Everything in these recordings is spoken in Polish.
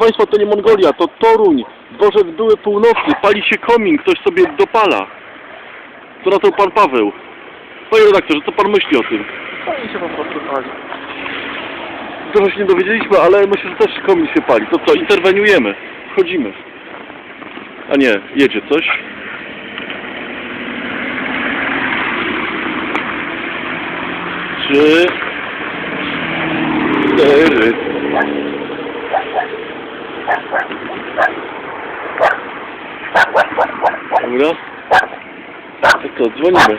Państwa, to nie Mongolia, to Toruń, dworzec były północny, pali się komin, ktoś sobie dopala. Co na to Pan Paweł? Panie redaktorze, co Pan myśli o tym? Oni się po prostu pali. Trochę się nie dowiedzieliśmy, ale myślę, że też komin się pali. To co, interweniujemy, wchodzimy. A nie, jedzie coś. Trzy, cztery. Dobra. To co, dzwonimy.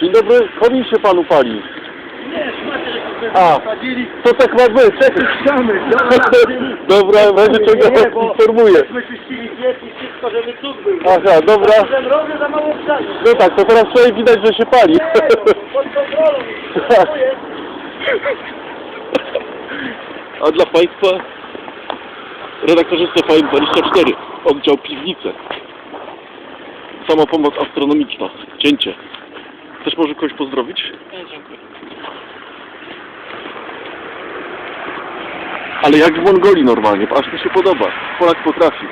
Dzień dobry, komin się panu pali. A. To tak ma być. Ściany, Dobra, w razie czego Nie, bo- informuję. My czyścili piec i wszystko, żeby cud był. Aha, dobra. Ten robię za mało wstanie. No tak, to teraz tutaj widać, że się pali. Pod kontrolą. Tak. A dla Państwa redaktorzy TVN24, oddział Piwnice. Sama pomoc astronomiczna, cięcie. Chcesz może kogoś pozdrowić? Nie, dziękuję. Ale jak w Mongolii normalnie, aż mi się podoba. Polak potrafi.